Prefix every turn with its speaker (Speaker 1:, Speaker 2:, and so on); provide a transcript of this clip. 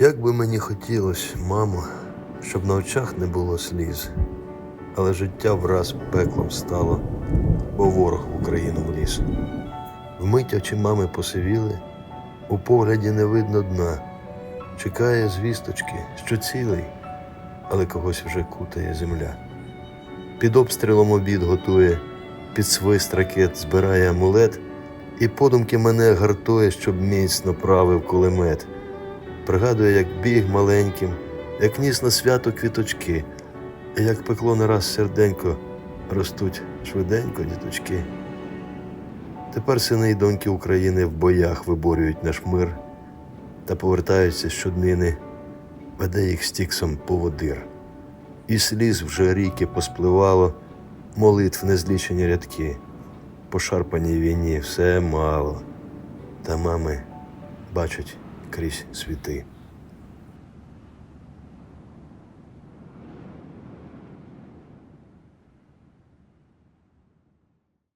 Speaker 1: Як би мені хотілося, мамо, щоб на очах не було сліз, але життя враз пеклом стало, бо ворог в Україну вліз. Вмить очі мами посивіли, у погляді не видно дна. Чекає звісточки, що цілий, але когось вже кутає земля. Під обстрілом обід готує, під свист ракет збирає амулет, і подумки мене гартує, щоб міцно правив кулемет. Пригадує, як біг маленьким, як ніс на свято квіточки, як пекло не раз серденько, ростуть швиденько діточки. Тепер сини й доньки України в боях виборюють наш мир та повертаються щоднини, веде їх стіксом поводир. І сліз вже ріки поспливало, молитв незлічені рядки. По шарпаній війні все мало, та мами бачать крізь світи.